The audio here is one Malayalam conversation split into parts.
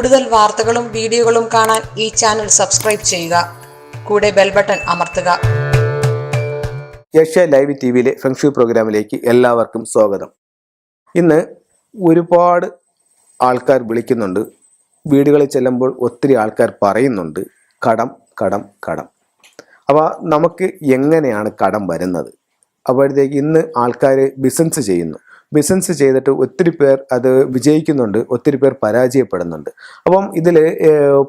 കൂടുതൽ വാർത്തകളും വീഡിയോകളും കാണാൻ ഈ ചാനൽ സബ്സ്ക്രൈബ് ചെയ്യുക. കൂടെ ബെൽ ബട്ടൺ അമർത്തുക. ഏഷ്യ ലൈവ് ടി വിയിലെ ഫെങ്ഷു പ്രോഗ്രാമിലേക്ക് എല്ലാവർക്കും സ്വാഗതം. ഇന്ന് ഒരുപാട് ആൾക്കാർ വിളിക്കുന്നുണ്ട്. വീടുകളിൽ ചെല്ലുമ്പോൾ ഒത്തിരി ആൾക്കാർ പറയുന്നുണ്ട് കടം കടം കടം. അപ്പോൾ നമുക്ക് എങ്ങനെയാണ് കടം വരുന്നത്? അപ്പോഴത്തേക്ക് ഇന്ന് ആൾക്കാർ ബിസിനസ് ചെയ്യുന്നു. ബിസിനസ് ചെയ്തിട്ട് ഒത്തിരി പേർ അത് വിജയിക്കുന്നുണ്ട് ഒത്തിരി പേർ പരാജയപ്പെടുന്നുണ്ട്. അപ്പം ഇതിൽ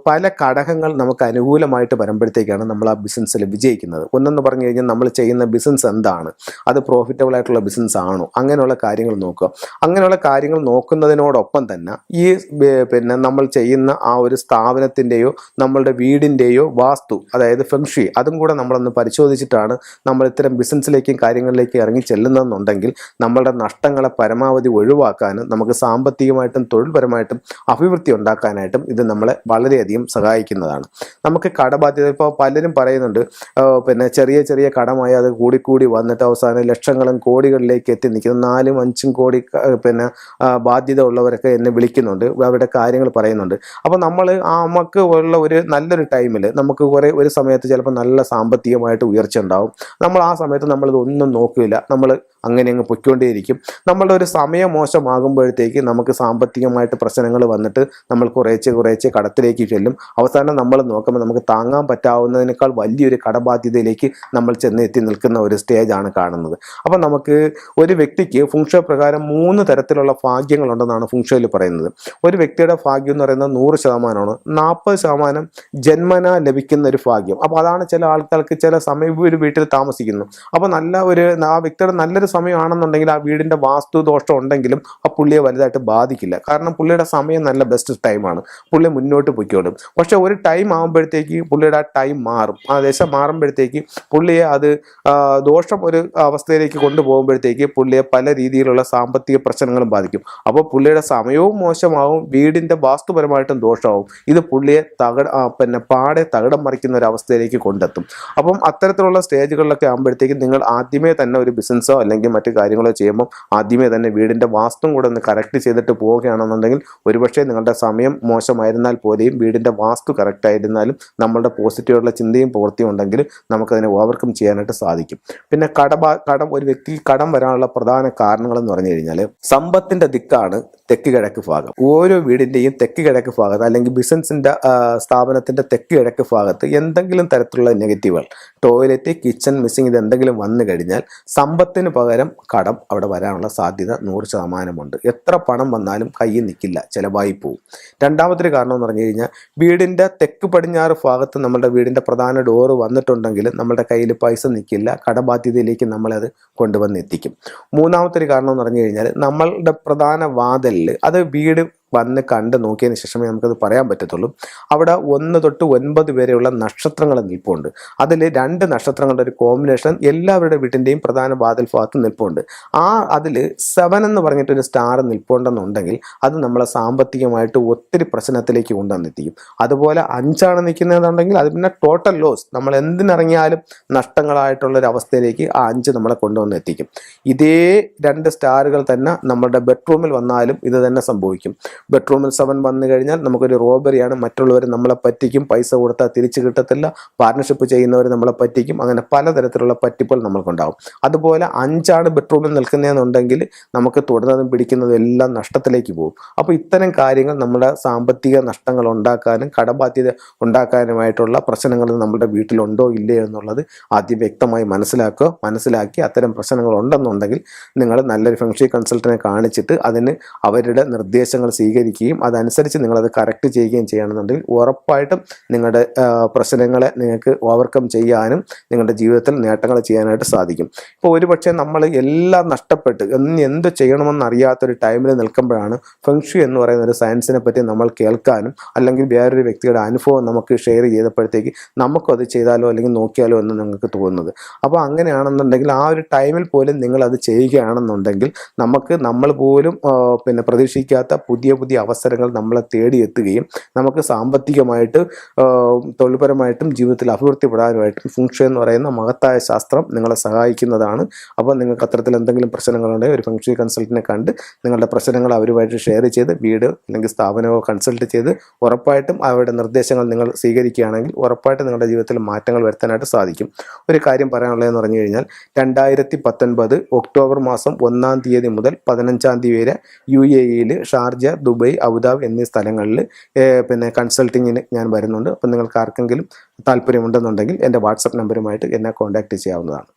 പല ഘടകങ്ങൾ നമുക്ക് അനുകൂലമായിട്ട് വരുമ്പോഴത്തേക്കാണ് നമ്മൾ ആ ബിസിനസ്സിൽ വിജയിക്കുന്നത്. ഒന്നെന്ന് പറഞ്ഞു കഴിഞ്ഞാൽ നമ്മൾ ചെയ്യുന്ന ബിസിനസ് എന്താണ്? അത് പ്രോഫിറ്റബിൾ ആയിട്ടുള്ള ബിസിനസ് ആണോ? അങ്ങനെയുള്ള കാര്യങ്ങൾ നോക്കുക. അങ്ങനെയുള്ള കാര്യങ്ങൾ നോക്കുന്നതിനോടൊപ്പം തന്നെ ഈ പിന്നെ നമ്മൾ ചെയ്യുന്ന ആ ഒരു സ്ഥാപനത്തിന്റെയോ നമ്മളുടെ വീടിന്റെയോ വാസ്തു അതായത് ഫെംഷി അതും കൂടെ നമ്മളൊന്ന് പരിശോധിച്ചിട്ടാണ് നമ്മൾ ഇത്തരം ബിസിനസ്സിലേക്കും കാര്യങ്ങളിലേക്കും ഇറങ്ങി ചെല്ലുന്നതെന്നുണ്ടെങ്കിൽ നമ്മളുടെ നഷ്ടങ്ങളെ പരമാവധി ഒഴിവാക്കാനും നമുക്ക് സാമ്പത്തികമായിട്ടും തൊഴിൽപരമായിട്ടും അഭിവൃദ്ധി ഉണ്ടാക്കാനായിട്ടും ഇത് നമ്മളെ വളരെയധികം സഹായിക്കുന്നതാണ്. നമുക്ക് കടബാധ്യത ഇപ്പോൾ പലരും പറയുന്നുണ്ട് പിന്നെ ചെറിയ ചെറിയ കടമായി അത് കൂടിക്കൂടി വന്നിട്ട് അവസാനം ലക്ഷങ്ങളും കോടികളിലേക്ക് എത്തി നിൽക്കുന്നു. നാലും അഞ്ചും കോടി പിന്നെ ബാധ്യത ഉള്ളവരൊക്കെ എന്നെ വിളിക്കുന്നുണ്ട് അവരുടെ കാര്യങ്ങൾ പറയുന്നുണ്ട്. അപ്പോൾ നമ്മൾ ആ നമുക്ക് ഉള്ള ഒരു നല്ലൊരു ടൈമിൽ നമുക്ക് കുറേ ഒരു സമയത്ത് ചിലപ്പോൾ നല്ല സാമ്പത്തികമായിട്ട് ഉയർച്ച ഉണ്ടാവും. നമ്മൾ ആ സമയത്ത് നമ്മളിതൊന്നും നോക്കില്ല. നമ്മൾ അങ്ങനെ അങ്ങ് പൊയ്ക്കൊണ്ടേയിരിക്കും. നമ്മളുടെ ഒരു സമയം മോശമാകുമ്പോഴത്തേക്ക് നമുക്ക് സാമ്പത്തികമായിട്ട് പ്രശ്നങ്ങൾ വന്നിട്ട് നമ്മൾ കുറേച്ചെ കുറേച്ചെ കടത്തിലേക്ക് ചെല്ലും. അവസാനം നമ്മൾ നോക്കുമ്പോൾ നമുക്ക് താങ്ങാൻ പറ്റാവുന്നതിനേക്കാൾ വലിയൊരു കടബാധ്യതയിലേക്ക് നമ്മൾ ചെന്ന് എത്തി നിൽക്കുന്ന ഒരു സ്റ്റേജാണ് കാണുന്നത്. അപ്പം നമുക്ക് ഒരു വ്യക്തിക്ക് ഫുങ്ഷ പ്രകാരം മൂന്ന് തരത്തിലുള്ള ഭാഗ്യങ്ങളുണ്ടെന്നാണ് ഫുങ്ഷയിൽ പറയുന്നത്. ഒരു വ്യക്തിയുടെ ഭാഗ്യം എന്ന് പറയുന്നത് നൂറ് ശതമാനമാണ്. നാൽപ്പത് ശതമാനം ജന്മന ലഭിക്കുന്ന ഒരു ഭാഗ്യം. അപ്പോൾ അതാണ് ചില ആൾക്കാർക്ക് ചില സമയം ഒരു വീട്ടിൽ താമസിക്കുന്നു. അപ്പോൾ നല്ല ഒരു ആ വ്യക്തിയുടെ നല്ലൊരു സമയമാണെന്നുണ്ടെങ്കിൽ ആ വീടിന്റെ വാസ്തു ദോഷം ഉണ്ടെങ്കിലും ആ പുള്ളിയെ വലുതായിട്ട് ബാധിക്കില്ല. കാരണം പുള്ളിയുടെ സമയം നല്ല ബെസ്റ്റ് ടൈമാണ് പുള്ളി മുന്നോട്ട് പൊയ്ക്കോളും. പക്ഷെ ഒരു ടൈം ആകുമ്പോഴത്തേക്ക് പുള്ളിയുടെ ആ ടൈം മാറും. ആ ദശ മാറുമ്പോഴത്തേക്ക് പുള്ളിയെ അത് ദോഷം ഒരു അവസ്ഥയിലേക്ക് കൊണ്ടുപോകുമ്പോഴത്തേക്ക് പുള്ളിയെ പല രീതിയിലുള്ള സാമ്പത്തിക പ്രശ്നങ്ങളും ബാധിക്കും. അപ്പോൾ പുള്ളിയുടെ സമയവും മോശമാവും വീടിന്റെ വാസ്തുപരമായിട്ടും ദോഷമാവും. ഇത് പുള്ളിയെ തകട പിന്നെ പാടെ തകിടം മറിക്കുന്ന ഒരു അവസ്ഥയിലേക്ക് കൊണ്ടെത്തും. അപ്പം അത്തരത്തിലുള്ള സ്റ്റേജുകളിലൊക്കെ ആകുമ്പോഴത്തേക്കും നിങ്ങൾ ആദ്യമേ തന്നെ ഒരു ബിസിനസ്സോ അല്ലെങ്കിൽ മറ്റു കാര്യങ്ങളോ ചെയ്യുമ്പോൾ ആദ്യമേ തന്നെ വീടിന്റെ വാസ്തു കൂടെ ഒന്ന് കറക്റ്റ് ചെയ്തിട്ട് പോവുകയാണെന്നുണ്ടെങ്കിൽ ഒരുപക്ഷെ നിങ്ങളുടെ സമയം മോശമായിരുന്നാൽ പോലെയും വീടിന്റെ വാസ്തു കറക്റ്റ് ആയിരുന്നാലും നമ്മളുടെ പോസിറ്റീവുള്ള ചിന്തയും പ്രവൃത്തിയും ഉണ്ടെങ്കിൽ നമുക്കതിനെ ഓവർകം ചെയ്യാനായിട്ട് സാധിക്കും. പിന്നെ കടബാ കടം ഒരു വ്യക്തിക്ക് കടം വരാനുള്ള പ്രധാന കാരണങ്ങൾ എന്ന് പറഞ്ഞു കഴിഞ്ഞാൽ സമ്പത്തിന്റെ ദിക്കാണ് തെക്ക് കിഴക്ക് ഭാഗം. ഓരോ വീടിന്റെയും തെക്ക് കിഴക്ക് ഭാഗത്ത് അല്ലെങ്കിൽ ബിസിനസിന്റെ സ്ഥാപനത്തിന്റെ തെക്ക് കിഴക്ക് ഭാഗത്ത് എന്തെങ്കിലും തരത്തിലുള്ള നെഗറ്റീവുകൾ ടോയ്ലറ്റ് കിച്ചൺ മിസ്സിംഗ് ഇത് എന്തെങ്കിലും വന്നു കഴിഞ്ഞാൽ സമ്പത്തിന് പകരം കടം അവിടെ വരാനുള്ള സാധ്യത നൂറ് ശതമാനമുണ്ട്. എത്ര പണം വന്നാലും കയ്യിൽ നിൽക്കില്ല ചിലവായി പോവും. രണ്ടാമത്തൊരു കാരണം എന്ന് പറഞ്ഞു കഴിഞ്ഞാൽ വീടിന്റെ തെക്ക് പടിഞ്ഞാറ് ഭാഗത്ത് നമ്മുടെ വീടിന്റെ പ്രധാന ഡോറ് വന്നിട്ടുണ്ടെങ്കിൽ നമ്മുടെ കയ്യിൽ പൈസ നിൽക്കില്ല കടബാധ്യതയിലേക്ക് നമ്മളത് കൊണ്ടുവന്ന് എത്തിക്കും. മൂന്നാമത്തൊരു കാരണം എന്ന് പറഞ്ഞു കഴിഞ്ഞാൽ നമ്മളുടെ പ്രധാന വാതലിൽ അത് വീട് വന്ന് കണ്ട് നോക്കിയതിന് ശേഷമേ നമുക്കത് പറയാൻ പറ്റത്തുള്ളൂ. അവിടെ ഒന്ന് തൊട്ട് ഒൻപത് വരെയുള്ള നക്ഷത്രങ്ങൾ നിൽപ്പുണ്ട്. അതിൽ രണ്ട് നക്ഷത്രങ്ങളുടെ ഒരു കോമ്പിനേഷൻ എല്ലാവരുടെ വീട്ടിന്റെയും പ്രധാന വാതിൽ ഭാഗത്ത് നിൽപ്പുണ്ട്. ആ അതിൽ സെവൻ എന്ന് പറഞ്ഞിട്ടൊരു സ്റ്റാർ നിൽപ്പുണ്ടെന്നുണ്ടെങ്കിൽ അത് നമ്മളെ സാമ്പത്തികമായിട്ട് ഒത്തിരി പ്രശ്നത്തിലേക്ക് കൊണ്ടുവന്നെത്തിക്കും. അതുപോലെ അഞ്ചാണ് നിൽക്കുന്നതെന്നുണ്ടെങ്കിൽ അത് പിന്നെ ടോട്ടൽ ലോസ് നമ്മൾ എന്തിനിറങ്ങിയാലും അവസ്ഥയിലേക്ക് ആ അഞ്ച് നമ്മളെ കൊണ്ടുവന്ന് എത്തിക്കും ഇതേ രണ്ട് സ്റ്റാറുകൾ തന്നെ നമ്മുടെ ബെഡ്റൂമിൽ വന്നാലും ഇത് തന്നെ സംഭവിക്കും. ബെഡ്റൂമിൽ സെവൻ വന്നു കഴിഞ്ഞാൽ നമുക്കൊരു റോബറിയാണ് മറ്റുള്ളവർ നമ്മളെ പറ്റിക്കും. പൈസ കൊടുത്താൽ തിരിച്ചു കിട്ടത്തില്ല. പാർട്ണർഷിപ്പ് ചെയ്യുന്നവർ നമ്മളെ പറ്റിക്കും. അങ്ങനെ പലതരത്തിലുള്ള പറ്റിപ്പുകൾ നമ്മൾക്കുണ്ടാവും. അതുപോലെ അഞ്ചാണ് ബെഡ്റൂമിൽ നിൽക്കുന്നതെന്നുണ്ടെങ്കിൽ നമുക്ക് തുടർന്നതും പിടിക്കുന്നതും എല്ലാം നഷ്ടത്തിലേക്ക് പോകും. അപ്പോൾ ഇത്തരം കാര്യങ്ങൾ നമ്മുടെ സാമ്പത്തിക നഷ്ടങ്ങൾ ഉണ്ടാക്കാനും കടബാധ്യത ഉണ്ടാക്കാനുമായിട്ടുള്ള പ്രശ്നങ്ങൾ നമ്മുടെ വീട്ടിലുണ്ടോ ഇല്ലയോ എന്നുള്ളത് ആദ്യം വ്യക്തമായി മനസ്സിലാക്കുക. മനസ്സിലാക്കി അത്തരം പ്രശ്നങ്ങൾ ഉണ്ടെന്നുണ്ടെങ്കിൽ നിങ്ങൾ നല്ലൊരു ഫെങ്ഷി കൺസൾട്ടനെ കാണിച്ചിട്ട് അതിന് അവരുടെ നിർദ്ദേശങ്ങൾ സ്വീകരിക്കുകയും അതനുസരിച്ച് നിങ്ങളത് കറക്റ്റ് ചെയ്യുകയും ചെയ്യുകയാണെന്നുണ്ടെങ്കിൽ ഉറപ്പായിട്ടും നിങ്ങളുടെ പ്രശ്നങ്ങളെ നിങ്ങൾക്ക് ഓവർകം ചെയ്യാനും നിങ്ങളുടെ ജീവിതത്തിൽ നേട്ടങ്ങൾ ചെയ്യാനായിട്ട് സാധിക്കും. ഇപ്പോൾ ഒരുപക്ഷെ നമ്മൾ എല്ലാം നഷ്ടപ്പെട്ട് എന്ത് ചെയ്യണമെന്ന് അറിയാത്തൊരു ടൈമിൽ നിൽക്കുമ്പോഴാണ് ഫെങ്ഷു എന്ന് പറയുന്ന ഒരു സയൻസിനെ പറ്റി നമ്മൾ കേൾക്കാനും അല്ലെങ്കിൽ വേറൊരു വ്യക്തിയുടെ അനുഭവം നമുക്ക് ഷെയർ ചെയ്തപ്പോഴത്തേക്ക് നമുക്കത് ചെയ്താലോ അല്ലെങ്കിൽ നോക്കിയാലോ എന്ന് നിങ്ങൾക്ക് തോന്നുന്നത്. അപ്പോൾ അങ്ങനെയാണെന്നുണ്ടെങ്കിൽ ആ ഒരു ടൈമിൽ പോലും നിങ്ങളത് ചെയ്യുകയാണെന്നുണ്ടെങ്കിൽ നമുക്ക് നമ്മൾ പോലും പിന്നെ പ്രതീക്ഷിക്കാത്ത പുതിയ പുതിയ അവസരങ്ങൾ നമ്മളെ തേടിയെത്തുകയും നമുക്ക് സാമ്പത്തികമായിട്ട് തൊഴിൽപരമായിട്ടും ജീവിതത്തിൽ അഭിവൃദ്ധിപ്പെടാനുമായിട്ടും ഫുങ്ഷൻ എന്ന് പറയുന്ന മഹത്തായ ശാസ്ത്രം നിങ്ങളെ സഹായിക്കുന്നതാണ്. അപ്പോൾ നിങ്ങൾക്ക് അത്തരത്തിൽ എന്തെങ്കിലും പ്രശ്നങ്ങളുണ്ടെങ്കിൽ ഒരു ഫംഗ്ഷൻ കൺസൾട്ടിനെ കണ്ട് നിങ്ങളുടെ പ്രശ്നങ്ങൾ അവരുമായിട്ട് ഷെയർ ചെയ്ത് വീട് അല്ലെങ്കിൽ സ്ഥാപനമോ കൺസൾട്ട് ചെയ്ത് ഉറപ്പായിട്ടും അവരുടെ നിർദ്ദേശങ്ങൾ നിങ്ങൾ സ്വീകരിക്കുകയാണെങ്കിൽ ഉറപ്പായിട്ടും നിങ്ങളുടെ ജീവിതത്തിൽ മാറ്റങ്ങൾ വരുത്താനായിട്ട് സാധിക്കും. ഒരു കാര്യം പറയാനുള്ളതെന്ന് പറഞ്ഞു കഴിഞ്ഞാൽ രണ്ടായിരത്തി പത്തൊൻപത് ഒക്ടോബർ മാസം ഒന്നാം തീയതി മുതൽ പതിനഞ്ചാം തീയതി വരെ യു എ ഇയിൽ ഷാർജ ദുബൈ അബുദാബി എന്നീ സ്ഥലങ്ങളിൽ പിന്നെ കൺസൾട്ടിങ്ങിന് ഞാൻ വരുന്നുണ്ട്. അപ്പം നിങ്ങൾക്ക് ആർക്കെങ്കിലും താല്പര്യമുണ്ടെന്നുണ്ടെങ്കിൽ എന്റെ വാട്സപ്പ് നമ്പറുമായിട്ട് എന്നെ കോൺടാക്റ്റ് ചെയ്യാവുന്നതാണ്.